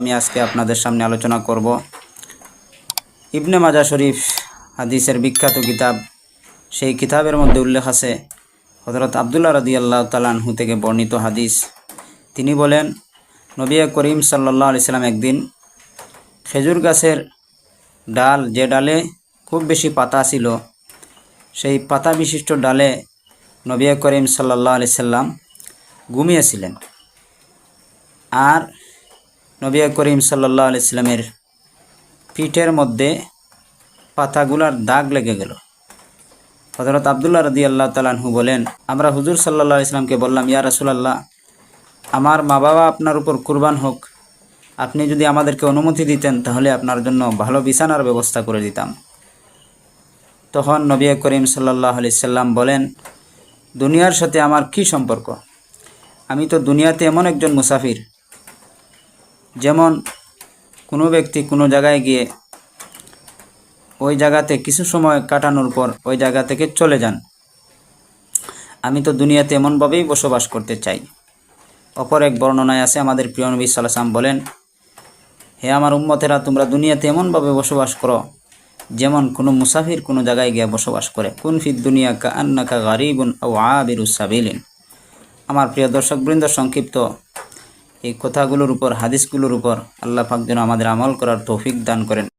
আমি আজকে আপনাদের সামনে আলোচনা করব। ইবনে মাজা শরীফ হাদিসের বিখ্যাত কিতাব। সেই কিতাবের মধ্যে উল্লেখ আছে হজরত আবদুল্লাহ রদি আল্লাহ তালাহু থেকে বর্ণিত হাদিস। তিনি বলেন, নবী করিম সাল্লাহ আলিয়াল্লাম একদিন খেজুর গাছের ডাল যে ডালে খুব বেশি পাতা ছিল, সেই পাতা বিশিষ্ট ডালে নবী করিম সাল্লাহ আলি সাল্লাম ঘুমিয়েছিলেন। আর নবী করিম সাল্লাহ আলি পিঠের মধ্যে পাতাগুলার দাগ লেগে গেল। হজরত আবদুল্লাহ রদি আল্লাহ তালাহু বলেন, আমরা হুজুর সাল্লাহ ইসলামকে বললাম, ইয়া রাসুলাল্লাহ, আমার মা বাবা আপনার উপর কুরবান হোক। আপনি যদি আমাদেরকে অনুমতি দিতেন, তাহলে আপনার জন্য ভালো বিছানার ব্যবস্থা করে দিতাম। তখন নবী করিম সাল্লাহ আলি সাল্লাম বলেন, দুনিয়ার সাথে আমার কি সম্পর্ক? আমি তো দুনিয়াতে এমন একজন মুসাফির যেমন কোনো ব্যক্তি কোনো জায়গায় গিয়ে ওই জায়গাতে কিছু সময় কাটানোর পর ওই জায়গা থেকে চলে যান। আমি তো দুনিয়াতে এমনভাবেই বসবাস করতে চাই। অপর এক বর্ণনায় আছে, আমাদের প্রিয় নবী সাল্লাম বলেন, হে আমার উম্মতেরা, তোমরা দুনিয়াতে এমনভাবে বসবাস করো যেমন কোনো মুসাফির কোনো জায়গায় গিয়ে বসবাস করে। কোন ফিদ দুনিয়া কা আন্না কা গারিবুন ও আবিরুসাবিলিন আমার প্রিয় দর্শকবৃন্দ সংক্ষিপ্ত এই কথাগুলোর উপর হাদিসগুলোর উপর আল্লাহ পাক যেন আমাদের আমল করার তৌফিক দান করেন।